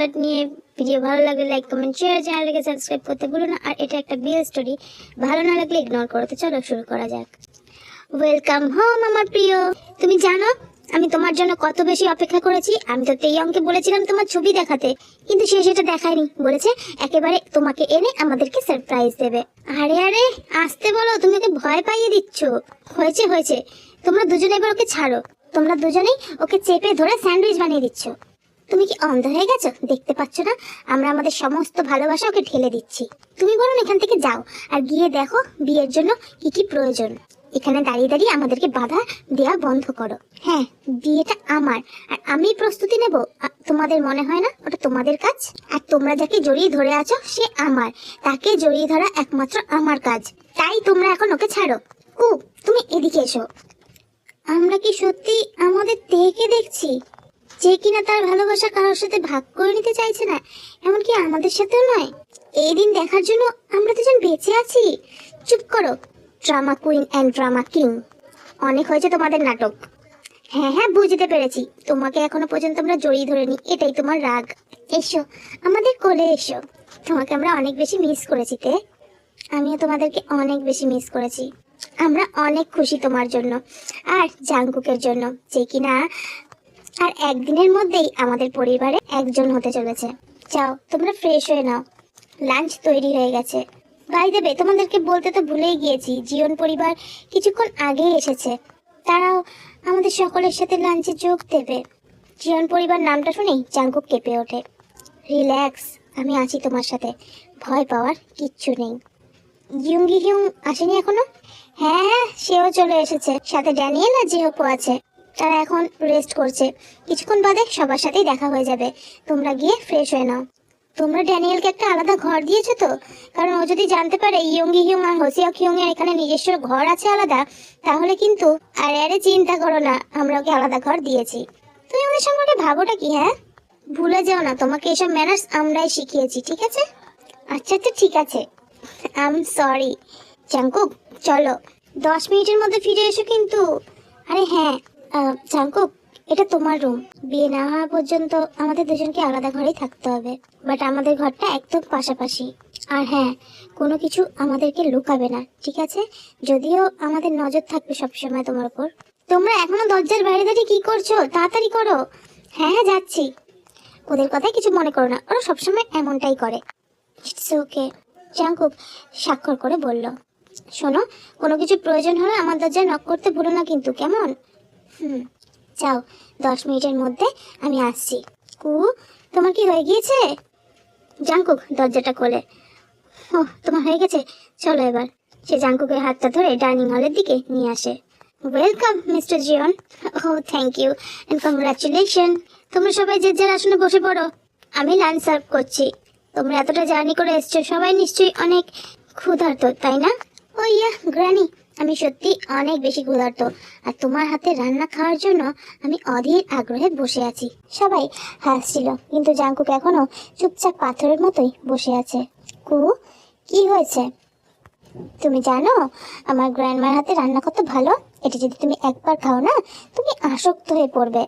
Part নিয়ে video ভালো লাগলে লাইক, কমেন্ট শেয়ার চ্যানেলটাকে সাবস্ক্রাইব করতে ভুলো না। আর এটা একটা বিয়ের স্টোরি ভালো না লাগলে ইগনোর করো তো চলো, শুরু করা যাক। ওয়েলকাম হোম আমার প্রিয়। তুমি জানো, আমি তোমার জন্য কত বেশি অপেক্ষা করেছি। আমি তো তেইয়ংকে বলেছিলাম তোমার ছবি দেখাতে। কিন্তু সে সেটা দেখায়নি। বলেছে, একেবারে তোমাকে এনে আমাদেরকে সারপ্রাইজ দেবে। আরে আরে, আসতে বলো, তুমি ওকে ভয় পাইয়ে দিচ্ছ। হয়েছে হয়েছে। তোমরা দুজনে এবার ওকে ছাড়ো। তোমরা দুজনেই ওকে চেপে ধরে স্যান্ডউইচ বানিয়ে দিচ্ছ। তুমি কি অন্ধ হয়ে গেছো? দেখতে পাচ্ছ না? আমরা আমাদের সমস্ত ভালোবাসা ওকে ঢেলে দিচ্ছি। তুমি বরং এখান থেকে যাও আর গিয়ে দেখো বিয়ের জন্য কি কি প্রয়োজন। এখানে দাঁড়িয়ে দাঁড়িয়ে আমাদেরকে বাধা দেওয়া বন্ধ করো। হ্যাঁ বিয়েটা আমার। আর আমি প্রস্তুতি নেব? তোমাদের মনে হয় না? ওটা তোমাদের কাজ? আর তোমরা যাকে জড়িয়ে ধরে আছো, সে আমার। তাকে জড়িয়ে ধরা একমাত্র আমার কাজ। তাই তোমরা এখন ওকে ছাড়ো। ও তুমি এদিকে এসো। আমরা কি সত্যি আমাদের তেকে দেখছি? যে কিনা তার ভালোবাসা কারোর সাথে ভাগ করে নিতে চাইছে না, এমনকি আমাদের সাথেও নয়। এই দিন দেখার জন্য আমরা দুজন বেঁচে আছি। চুপ করো, drama queen and drama king. অনেক হয়েছে তোমাদের নাটক। হ্যাঁ হ্যাঁ বুঝতে পেরেছি। তোমাকে এখনও পর্যন্ত আমরা জড়িয়ে ধরে ধরেনি। এটাই তোমার রাগ। এসো, আমাদের কোলে এসো। তোমাকে আমরা অনেক বেশি মিস করেছি, তে। আমিও তোমাদেরকে অনেক বেশি মিস করেছি। আমরা অনেক খুশি তোমার জন্য আর জাংকুকের জন্য। যে কিনা আর একদিনের মধ্যেই আমাদের পরিবারে একজন হতে চলেছে। যাও, তোমরা ফ্রেশ হয়ে নাও। লাঞ্চ তৈরি হয়ে গেছে। বাই দেবে তোমাদেরকে বলতে তো ভুলেই গিয়েছি জীবন পরিবার কিছুক্ষণ আগেই এসেছে। তারাও আমাদের সকলের সাথে লাঞ্চে যোগ দেবে। জীবন পরিবার নামটা শুনেই জাঙ্কুক কেঁপে ওঠে। রিল্যাক্স আমি আছি তোমার সাথে। ভয় পাওয়ার কিচ্ছু নেই। ইয়ুঙ্গি হিউং আসেনি এখনও? হ্যাঁ হ্যাঁ সেও চলে এসেছে। সাথে ড্যানিয়েল আর জিহপো আছে। তারা এখন রেস্ট করছে। কিছুক্ষণ বাদে সবার সাথেই দেখা হয়ে যাবে। তোমরা গিয়ে ফ্রেশ হয়ে নাও। তোমরা ড্যানিয়েলকে একটা আলাদা ঘর দিয়েছ তো? কারণ ও যদি জানতে পারে ইয়ঙ্গি হিউং আর হোসিয়ক হিউং এর এখানে নিজস্ব ঘর আছে আলাদা, তাহলে কিন্তু আরে আরে চিন্তা করো না, আমরা ওকে আলাদা ঘর দিয়েছি। তুমি ওদের সম্পর্কে ভাবোটা কি হ্যাঁ? ভুলে যাও না, তোমাকে এসব ম্যানার্স আমরাই শিখিয়েছি, ঠিক আছে? আচ্ছা আচ্ছা ঠিক আছে। আই এম সরি চাঙ্কুক চলো। দশ মিনিটের মধ্যে ফিরে এসো কিন্তু। আরে হ্যাঁ চাঙ্কুক, এটা তোমার রুম বিয়ে না হওয়া পর্যন্ত আমাদের দুজনকে আলাদা ঘরেই থাকতে হবে। বাট আমাদের ঘরটা একদম পাশাপাশি। আর হ্যাঁ কোনো কিছু আমাদেরকে লুকাবে না, ঠিক আছে? যদিও আমাদের নজর থাকবে সবসময় তোমার উপর। তোমরা এখনও দরজার বাইরে দাঁড়িয়ে কি করছ? তাড়াতাড়ি করো। হ্যাঁ হ্যাঁ যাচ্ছি। ওদের কথাই কিছু মনে করো না। ওরা সবসময় এমনটাই করে। ওকে জাঙ্কুক স্বাক্ষর করে বলল, শোনো, কোনো কিছু প্রয়োজন হলে আমার দরজায় নক করতে ভুলো না কিন্তু, কেমন? হুম। যাও, দশ মিনিটের মধ্যে আমি আসছি। কু, তোমার কি হয়ে গিয়েছে? জাঙ্কুক দরজাটা খোলে। ও তোমার হয়ে গেছে? চলো এবার। সে জাঙ্কুকের হাতটা ধরে ডাইনিং হলের দিকে নিয়ে আসে। ওয়েলকাম মিস্টার জিয়ন ও থ্যাংক ইউ এন্ড কংগ্রাচুলেশন তোমরা সবাই যে যার আসনে বসে পড়ো, আমি লাঞ্চ সার্ভ করছি। তোমরা এতটা জার্নি করে এসছো, সবাই নিশ্চয়ই অনেক ক্ষুধার্ত, তাই না? ও ইয়া গ্রানি আমি সত্যি অনেক বেশি ক্ষুধার্ত। আর তোমার হাতে রান্না খাওয়ার জন্য আমি অধীর আগ্রহে বসে আছি। সবাই হাসছিল, কিন্তু জাঙ্কুক এখনও চুপচাপ পাথরের মতোই বসে আছে। কু কি হয়েছে? তুমি জানো, আমার গ্র্যান্ডমার হাতে রান্না কত ভালো? এটা যদি তুমি একবার খাও না, তুমি আসক্ত হয়ে পড়বে।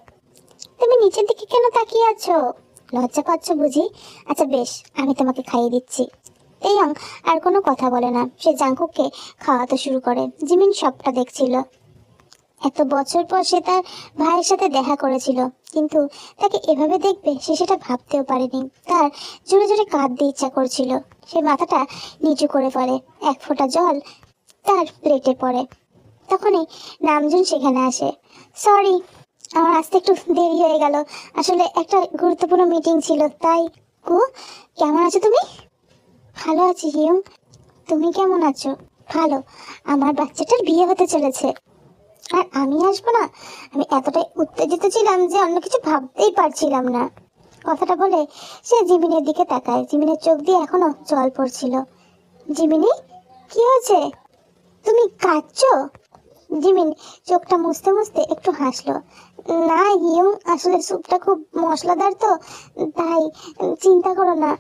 তুমি নিচের দিকে কেন তাকিয়ে আছো? লজ্জা পাচ্ছ বুঝি? আচ্ছা বেশ, আমি তোমাকে খাইয়ে দিচ্ছি। তেয়ং আর কোনো কথা বলে না। সে জাঙ্কুককে খাওয়াতে শুরু করে। জিমিন সবটা দেখছিল। এত বছর পর সে তার ভাইয়ের সাথে দেখা করেছিল। কিন্তু তাকে এভাবে দেখবে সে সেটা ভাবতেও পারেনি। তার জোরে জোরে কাঁদতে ইচ্ছা করছিল। সে মাথাটা নিচু করে ফেলে। এক ফোঁটা জল তার প্লেটে পড়ে। তখনই নামজুন সেখানে আসে। সরি, আমার আসতে একটু দেরি হয়ে গেল। আসলে একটা গুরুত্বপূর্ণ মিটিং ছিল, তাই কু, কেমন আছো তুমি? ভালো আছি হিউম তুমি কেমন আছো? ভালো। আমার বাচ্চাটার বিয়ে হতে চলেছে। আর আমি আসব না? আমি এতটাই উত্তেজিত ছিলাম যে অন্য কিছু ভাবতেই পারছিলাম না। কথাটা বলে সে জিমিনের দিকে তাকায়। জিমিনের চোখ দিয়ে এখনও জল পড়ছিল। জিমিনি, কি হয়েছে? তুমি কাঁদছো? জিমিন চোখটা মুছতে মুছতে একটু হাসলো। না হিউম আসলে স্যুপটা খুব মশলাদার তো, তাই চিন্তা করো না।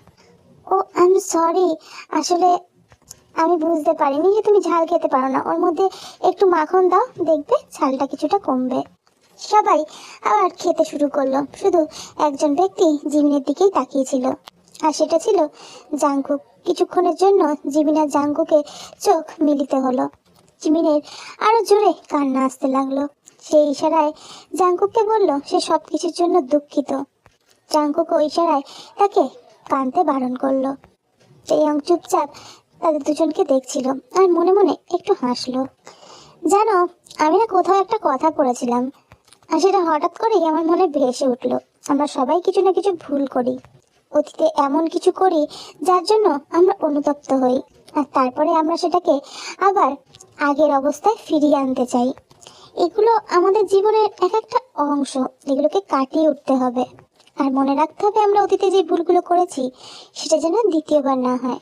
ও আই এম সরি আসলে আমি বুঝতে পারিনি যে তুমি ঝাল খেতে পারো না। ওর মধ্যে একটু মাখন দাও, দেখবে ঝালটা কিছুটা কমবে। সবাই আবার খেতে শুরু করল। শুধু একজন ব্যক্তি জিমিনের দিকেই তাকিয়েছিল। আর সেটা ছিল জাঙ্কুক। কিছুক্ষণের জন্য জিমিন আর জাঙ্কুকে চোখ মিলিতে হলো। জিমিনের আরও জোরে কান্না আসতে লাগল। সেই ইশারায় জাঙ্কুককে বলল, সে সব কিছুর জন্য দুঃখিত। জাঙ্কুক ওই ইশারায় তাকে কানতে বারণ করল। তেয়ং চুপচাপ তাদের দুজনকে দেখছিল আর মনে মনে একটু হাসলো। জানো, আমি না কোথাও একটা কথা পড়েছিলাম আর সেটা হঠাৎ করেই আমার মনে ভেসে উঠল। আমরা সবাই কিছু না কিছু ভুল করি। অতীতে এমন কিছু করি যার জন্য আমরা অনুতপ্ত হই। আর তারপরে আমরা সেটাকে আবার আগের অবস্থায় ফিরিয়ে আনতে চাই। এগুলো আমাদের জীবনের এক একটা অংশ। এগুলোকে কাটিয়ে উঠতে হবে। আর মনে রাখতে হবে আমরা অতীতে যে ভুলগুলো করেছি, সেটা যেন দ্বিতীয়বার না হয়।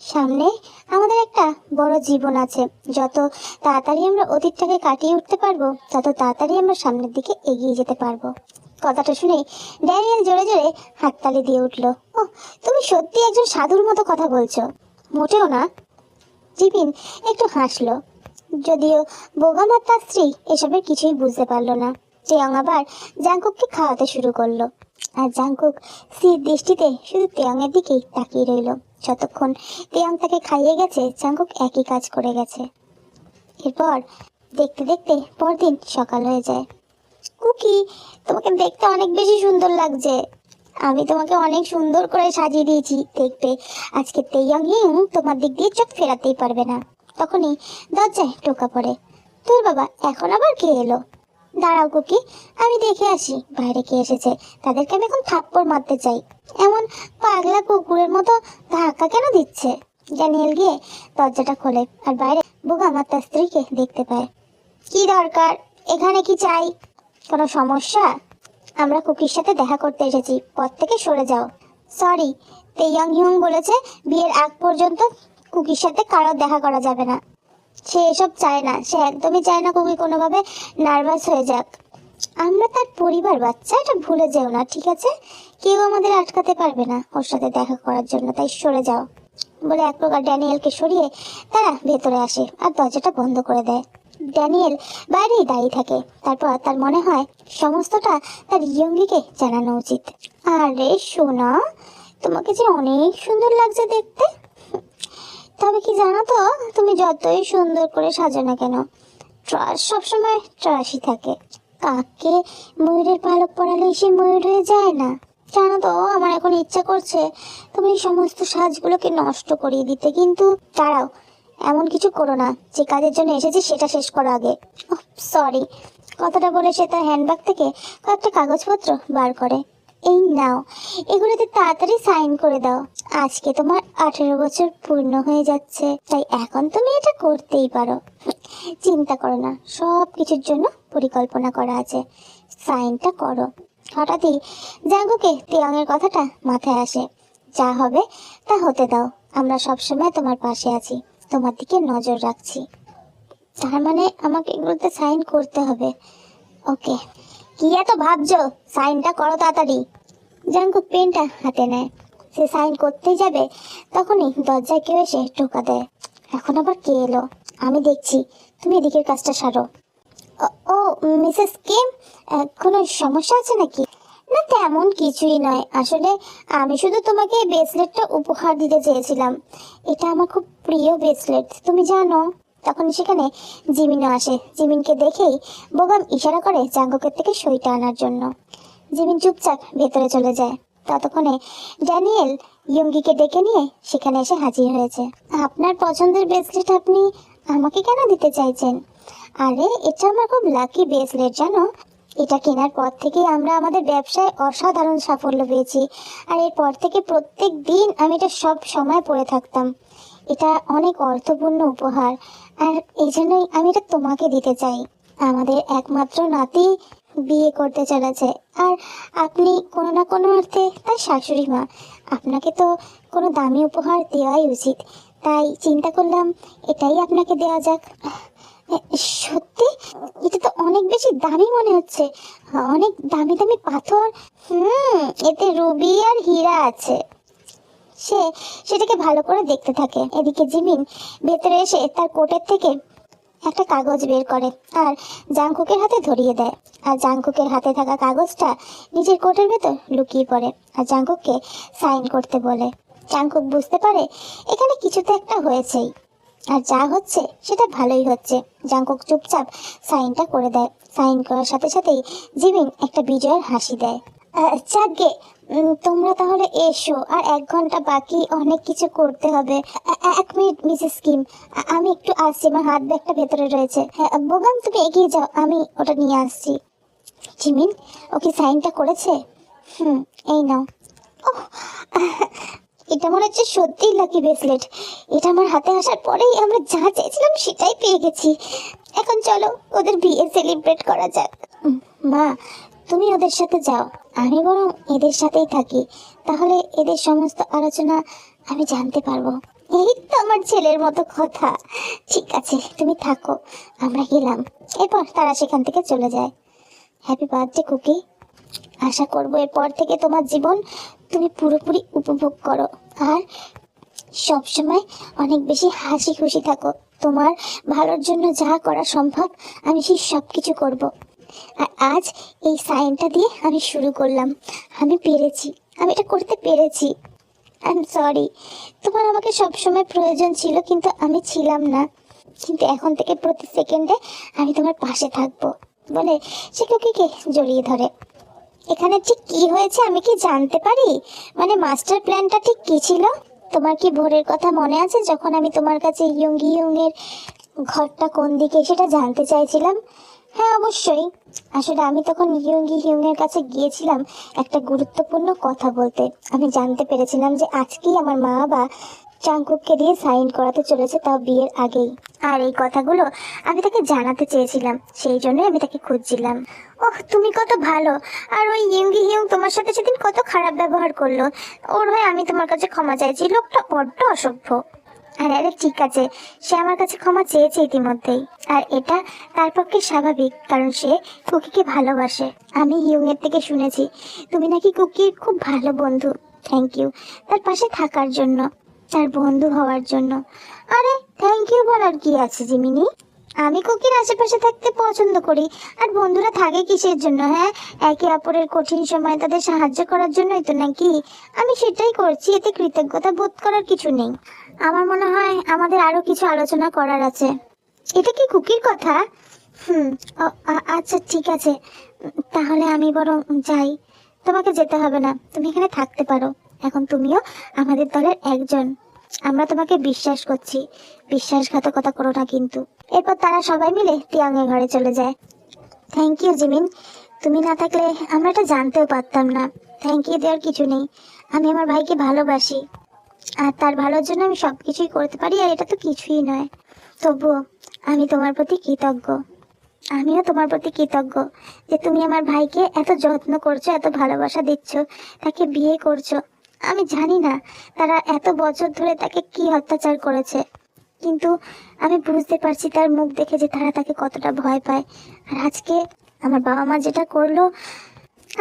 সামনে আমাদের একটা বড় জীবন আছে। যত তাড়াতাড়ি আমরা অতীতটাকে কাটিয়ে উঠতে পারব, তত তাড়াতাড়ি আমরা সামনের দিকে এগিয়ে যেতে পারব। কথাটা শুনে ড্যানিয়েল জোরে জোরে হাততালি দিয়ে উঠল ও তুমি সত্যি একজন সাধুর মতো কথা বলছো। মোটেও না। জিবিন একটু হাসলো, যদিও বোগাম আর তার স্ত্রী এসবের কিছুই বুঝতে পারল না। তেয়ং আবার জাংকুককে খাওয়াতে শুরু করল। আর জাংকুক স্থির দৃষ্টিতে শুধু তেয়ংয়ের দিকেই তাকিয়ে রইল। যতক্ষণ তেয়ং তাকে খাইয়ে গেছে, জাংকুক একই কাজ করে গেছে। এরপর দেখতে দেখতে পরদিন সকাল হয়ে যায়। কুকি, তোমাকে দেখতে অনেক বেশি সুন্দর লাগছে। আমি তোমাকে অনেক সুন্দর করে সাজিয়ে দিয়েছি, দেখবে আজকে তেইয়ং হিং তোমার দিক দিয়ে চোখ ফেরাতেই পারবে না। তখনই দরজায় টোকা পড়ে। তোর বাবা এখন আবার কে এলো? দাঁড়াও, কুকি। আমি দেখে আসি। বাইরে কে এসেছে? তাদেরকে আমি এখন থাপ্পড় মারতে চাই। এমন পাগলা কুকুরের মতো ধাক্কা কেন দিচ্ছে? ড্যানিয়েল গিয়ে দরজাটা খোলে আর বাইরে আমার তার স্ত্রীকে দেখতে পায়। কি দরকার? এখানে কি চাই? কোনো সমস্যা? আমরা কুকির সাথে দেখা করতে এসেছি। পথ থেকে সরে যাও। সরি তেয়াং হিউং বলেছে বিয়ের আগ পর্যন্ত কুকির সাথে কারও দেখা করা যাবে না। সে এসব চায় না। সে একদমই চায় না কুকি কোনোভাবে নার্ভাস হয়ে যাক। আমরা তার পরিবার বাচ্চা, এটা ভুলে যেও না, ঠিক আছে? কেউ আমাদের আটকাতে পারবে না ওর সাথে দেখা করার জন্য, তাই সরে যাও। বলে এক প্রকার ড্যানিয়েলকে সরিয়ে তারা ভেতরে আসে আর দরজাটা বন্ধ করে দেয়। ড্যানিয়েল বাইরেই দাঁড়িয়ে থাকে। তারপর তার মনে হয় সমস্তটা তার ইয়ঙ্গিকে জানানো উচিত। আরে সোনা, তোমাকে যে অনেক সুন্দর লাগছে দেখতে। তবে কি জানো তো, তুমি যতই সুন্দর করে সাজো না কেন ট্রাস সবসময় ট্রাসই থাকে। কাককে ময়ূরের পালক পরালে সে ময়ূর হয়ে যায় না। জানো তো, আমার এখন ইচ্ছা করছে তুমি এই সমস্ত সাজগুলোকে নষ্ট করিয়ে দিতে, কিন্তু দাঁড়াও, এমন কিছু করো না, যে কাজের জন্য এসেছি সেটা শেষ করো আগে। সরি কথাটা বলে সে তার হ্যান্ডব্যাগ থেকে কয়েকটা কাগজপত্র বার করে। এই নাও, এগুলোতে তাড়াতাড়ি সাইন করে দাও। আজকে তোমার আঠেরো বছর পূর্ণ হয়ে যাচ্ছে, তাই এখন তুমি এটা করতেই পারো। চিন্তা করো না সব কিছুর জন্য পরিকল্পনা করা আছে। সাইনটা করো। হঠাৎই জাঙ্গুকে তেয়ংয়ের কথাটা মাথায় আসে। যা হবে তা হতে দাও, আমরা সবসময় তোমার পাশে আছি, তোমার দিকে নজর রাখছি। তার মানে আমাকে এগুলোতে সাইন করতে হবে। ওকে কি এত ভাবছ? সাইনটা করো তাড়াতাড়ি। জাঙ্কুক পেনটা হাতে নেয়। সে সাইন করতেই যাবে, তখনই দরজায় কেউ এসে টোকা দেয়। এখন আবার কে এলো? আমি দেখছি, তুমি এদিকের কাজটা সারো। ও- মিসেস কিম? কোনো সমস্যা আছে নাকি? না, তেমন কিছুই নয়। আসলে আমি শুধু তোমাকে ব্রেসলেটটা উপহার দিতে চেয়েছিলাম। এটা আমার খুব প্রিয় ব্রেসলেট তুমি জানো। তখন সেখানে জিমিনও আসে। জিমিনকে দেখেই বোগাম ইশারা করে জাঙ্গকের থেকে সইটা আনার জন্য। জিমিন চুপচাপ ভেতরে চলে যায়। ততক্ষণে ড্যানিয়েল ইয়ঙ্গিকে ডেকে নিয়ে সেখানে এসে হাজির হয়েছে। আপনার পছন্দের ব্রেসলেট আপনি আমাকে কেন দিতে চাইছেন? আরে, এটা আমার খুব লাকি ব্রেসলেট, জানো? এটা কেনার পর থেকেই আমরা আমাদের ব্যবসায় অসাধারণ সাফল্য পেয়েছি। আর এরপর থেকে প্রত্যেক দিন আমি এটা সব সময় পরে থাকতাম। এটা অনেক অর্থপূর্ণ উপহার। আর এই জন্যই আমি এটা তোমাকে দিতে চাই। আমাদের একমাত্র নাতি বিয়ে করতে চলেছে। আর আপনি কোনো না কোনো অর্থে তার শাশুড়ি মা। আপনাকে তো কোনো দামি উপহার দেওয়াই উচিত। তাই চিন্তা করলাম এটাই আপনাকে দেওয়া যাক। সত্যি? এটা তো অনেক বেশি দামি মনে হচ্ছে। অনেক দামি দামি পাথর। হুম, এতে রুবি আর হীরা আছে। সে সেটাকে ভালো করে দেখতে থাকে। এদিকে জিমিন ভেতরে এসে তার কোটের থেকে একটা কাগজ বের করে আর জাংকুকের হাতে ধরিয়ে দেয়। আর জাংকুকের হাতে থাকা কাগজটা নিজের কোটের ভেতর লুকিয়ে পড়ে আর জাংকুককে সাইন করতে বলে। জাংকুক বুঝতে পারে এখানে কিছু তো একটা হয়েছেই। আর যা হচ্ছে সেটা ভালোই হচ্ছে। জাংকুক চুপচাপ সাইনটা করে দেয়। সাইন করার সাথে সাথেই জিমিন একটা বিজয়ের হাসি দেয়। উম, তোমরা তাহলে এসো, আর এক ঘণ্টা বাকি অনেক কিছু করতে হবে। এক মিনিট, মিসেস কিম। আমি একটু আসছি, আমার হাত ব্যাগটা ভেতরে রয়েছে। বোগাম, তুমি এগিয়ে যাও, আমি ওটা নিয়ে আসছি। জিমিন, ও কি সাইনটা করেছে? হুম, এই নাও। এটা মনে হচ্ছে সত্যিই লাকি ব্রেসলেট এটা আমার হাতে আসার পরেই আমরা যা চেয়েছিলাম সেটাই পেয়ে গেছি। এখন চলো, ওদের বিয়ে সেলিব্রেট করা যাক। মা তুমি ওদের সাথে যাও। আমি বরং এদের সাথেই থাকি। তাহলে এদের সমস্ত আলোচনা আমি জানতে পারব। এই তো আমার ছেলের মতো কথা। ঠিক আছে, তুমি থাকো। আমরা গেলাম। এরপর তারা সেখান থেকে চলে যায়। হ্যাপি বার্থডে কুকি আশা করব এরপর থেকে তোমার জীবন তুমি পুরোপুরি উপভোগ করো। আর সবসময় অনেক বেশি হাসি খুশি থাকো। তোমার ভালোর জন্য যা করা সম্ভব, আমি সেই সব কিছু করব। আর আজ এই সাইনটা দিয়ে আমি শুরু করলাম। আমি পেরেছি। আমি এটা করতে পেরেছি। আই এম সরি তোমার আমাকে সবসময় প্রয়োজন ছিল, কিন্তু আমি ছিলাম না। কিন্তু এখন থেকে প্রতি সেকেন্ডে আমি তোমার পাশে থাকব। বলে সে কে জড়িয়ে ধরে। এখানে ঠিক কি হয়েছে আমি কি জানতে পারি? মানে মাস্টার প্ল্যানটা ঠিক কি ছিল? তোমার কি ভোরের কথা মনে আছে যখন আমি তোমার কাছে ইয়ঙ্গি ইয়ংয়ের ঘরটা কোন দিকে সেটা জানতে চাইছিলাম? হ্যাঁ অবশ্যই। আসলে আমি তখন ইয়ঙ্গি হিউংয়ের কাছে গিয়েছিলাম একটা গুরুত্বপূর্ণ কথা বলতে। আমি জানতে পেরেছিলাম যে আজকেই আমার মা বা চাঙ্কুককে দিয়ে সাইন করাতে চলেছে তাও বিয়ের আগেই। আর এই কথাগুলো আমি তাকে জানাতে চেয়েছিলাম, সেই জন্যই আমি তাকে খুঁজছিলাম। ওহ, তুমি কত ভালো। আর ওই ইয়ঙ্গি হিউং তোমার সাথে সেদিন কত খারাপ ব্যবহার করল। ওর হয়ে আমি তোমার কাছে ক্ষমা চাইছি, লোকটা বড্ড অসভ্য। আরে আরে, ঠিক আছে। সে আমার কাছে ক্ষমা চেয়েছে ইতিমধ্যেই। আর এটা তার পক্ষে স্বাভাবিক, কারণ সে কুকিকে ভালোবাসে। আমি হিউংয়ের থেকে শুনেছি, তুমি নাকি কুকির খুব ভালো বন্ধু। থ্যাংক ইউ তার পাশে থাকার জন্য, তার বন্ধু হওয়ার জন্য। আরে থ্যাংক ইউ বলার কি আছে, জিমিনি? আমি কুকির আশেপাশে থাকতে পছন্দ করি। আর বন্ধুরা থাকে কিসের জন্য হ্যাঁ? একে অপরের কঠিন সময় তাদের সাহায্য করার জন্যই তো নাকি? আমি সেটাই করছি, এতে কৃতজ্ঞতা বোধ করার কিছু নেই। আমার মনে হয় আমাদের আরও কিছু আলোচনা করার আছে। এটা কি কুকির কথা? হুম আচ্ছা ঠিক আছে। তাহলে আমি বরং যাই। তোমাকে যেতে হবে না, তুমি এখানে থাকতে পারো। এখন তুমিও আমাদের দলের একজন। আমরা তোমাকে বিশ্বাস করছি। বিশ্বাসঘাতকতা করো না কিন্তু। এরপর তারা সবাই মিলে তিয়াং এর ঘরে চলে যায়। Thank you Jimin. তুমি না থাকলে আমরা এটা জানতেও পারতাম না। থ্যাংক ইউ দেওয়ার কিছু নেই। আমি আমার ভাইকে ভালোবাসি। আর তার ভালোর জন্য আমি সব কিছুই করতে পারি, আর এটা তো কিছুই নয়। তবুও আমি তোমার প্রতি কৃতজ্ঞ। আমিও তোমার প্রতি কৃতজ্ঞ যে তুমি আমার ভাইকে এত যত্ন করছ, এত ভালোবাসা দিচ্ছ, তাকে বিয়ে করছ। আমি জানি না তারা এত বছর ধরে তাকে কি অত্যাচার করেছে। কিন্তু আমি বুঝতে পারছি তার মুখ দেখে যে তারা তাকে কতটা ভয় পায়। আর আজকে আমার বাবা মা যেটা করল,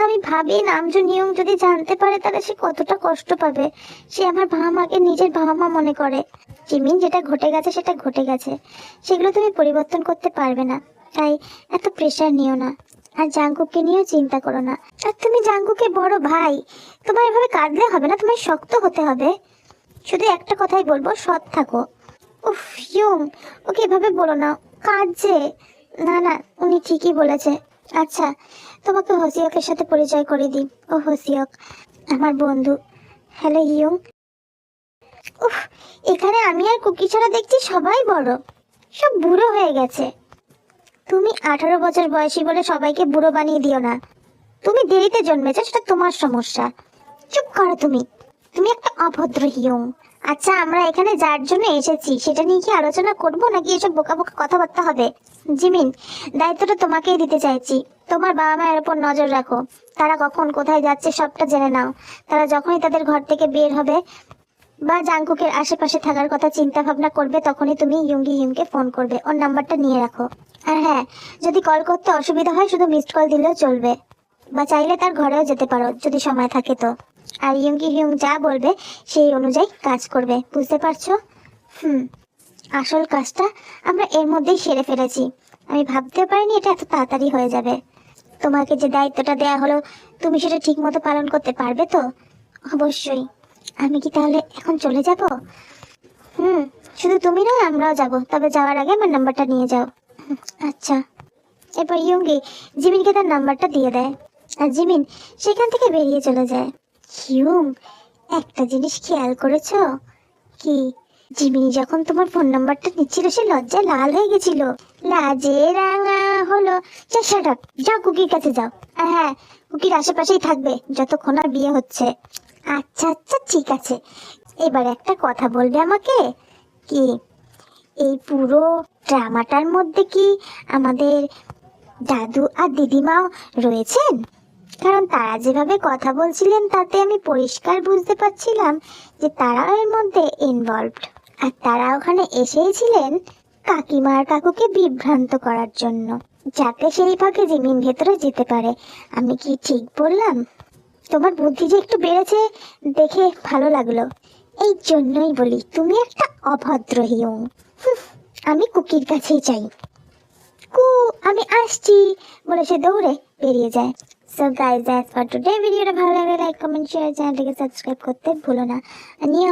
আমি ভাবি নামজু নিয়ম যদি জানতে পারে তাহলে সে কতটা কষ্ট পাবে। সে আমার বাবা মাকে নিজের বাবা মা মনে করে। জিমিন যেটা ঘটে গেছে সেটা ঘটে গেছে। সেগুলো তুমি পরিবর্তন করতে পারবে না। তাই এত প্রেশার নিও না। আর জাঙ্কুককে নিয়েও চিন্তা করো না। আর তুমি জাঙ্কুকে বড় ভাই, তোমার এভাবে কাঁদলে হবে না তোমার শক্ত হতে হবে। শুধু একটা কথাই বলব, সৎ থাকো। উফ ইয়ং ওকে এভাবে বলো না। কাঁদছে না না, উনি ঠিকই বলেছে। আচ্ছা তোমাকে হসিয়কের সাথে পরিচয় করে দিই। ও হসিয়ক, আমার বন্ধু। হ্যালো ইয়ং উফ, এখানে আমি আর কুকি ছাড়া দেখছি সবাই বড়। সব বুড়ো হয়ে গেছে। তুমি আঠারো বছর বয়সী বলে সবাইকে বুড়ো বানিয়ে দিও না। তুমি দেরিতে জন্মেছো, সেটা তোমার সমস্যা। চুপ করো তুমি। তুমি একটা অভদ্র হিয়ং আচ্ছা আমরা এখানে যার জন্য এসেছি, সেটা নিয়ে কি আলোচনা করব নাকি এসব বোকা বোকা কথাবার্তা হবে? জিমিন, দায়িত্বটা তোমাকেই দিতে চাইছি। তোমার বাবা মায়ের উপর নজর রাখো। তারা কখন কোথায় যাচ্ছে সবটা জেনে নাও। তারা যখনই তাদের ঘর থেকে বের হবে বা জাংকুকের আশেপাশে থাকার কথা চিন্তা ভাবনা করবে, তখনই তুমি ইয়ুঙ্গি হিমকে ফোন করবে। ওর নাম্বারটা নিয়ে রাখো। আর হ্যাঁ যদি কল করতে অসুবিধা হয়, শুধু মিসড কল দিলেও চলবে। বা চাইলে তার ঘরেও যেতে পারো, যদি সময় থাকে তো। আর ইয়ুঙ্গি হিউং যা বলবে সেই অনুযায়ী কাজ করবে, বুঝতে পারছ? হুম, আসল কাজটা আমরা এর মধ্যেই সেরে ফেলেছি। আমি ভাবতে পারিনি এটা এত তাড়াতাড়ি হয়ে যাবে। তোমাকে যে দায়িত্বটা দেয়া হলো, তুমি সেটা ঠিক মতো পালন করতে পারবে তো? অবশ্যই। আমি কি তাহলে এখন চলে যাব? হুম, শুধু তুমি নয়, আমরাও যাব। তবে যাওয়ার আগে আমার নাম্বারটা নিয়ে যাও। আচ্ছা। এরপর ইয়ঙ্গি জিমিনকে তার নাম্বারটা দিয়ে দেয়। আর জিমিন সেখান থেকে বেরিয়ে চলে যায়। হিউং একটা জিনিস খেয়াল করেছ? কি? জিমিনি যখন তোমার ফোন নাম্বারটা নিচ্ছিল, সে লজ্জায় লাল হয়ে গেছিল। লাজে রাঙা হলো। যা যাও, কুকির কাছে যাও। আর হ্যাঁ কুকির আশেপাশেই থাকবে, যতক্ষণ আর বিয়ে হচ্ছে। আচ্ছা আচ্ছা ঠিক আছে। এবার একটা কথা বলবে আমাকে? কি? এই পুরো ড্রামাটার মধ্যে কি আমাদের দাদু আর দিদিমাও রয়েছেন? কারণ তারা যেভাবে কথা বলছিলেন তাতে আমি পরিষ্কার বুঝতে পারছিলাম যে তারা এর মধ্যে ইনভলভড আর তারা ওখানে এসেছিলেন কাকিমার কাকুকে বিভ্রান্ত করার জন্য যাতে সেই ফাঁকে জিমিন ভেতরে যেতে পারে। আমি কি ঠিক বললাম? তোমার বুদ্ধি যে একটু বেড়েছে দেখে ভালো লাগল। এই জন্যই বলি তুমি একটা অভদ্র হিয়ং। হুঁ, আমি কুকির কাছেই চাই কু আমি আসছি বলে সে দৌড়ে বেরিয়ে যায়। So guys that's for today ভিডিওটা ভালো লাগলে লাইক কমেন্ট শেয়ার চ্যানেলটিকে সাবস্ক্রাইব করতে ভুলো না। নিয়ে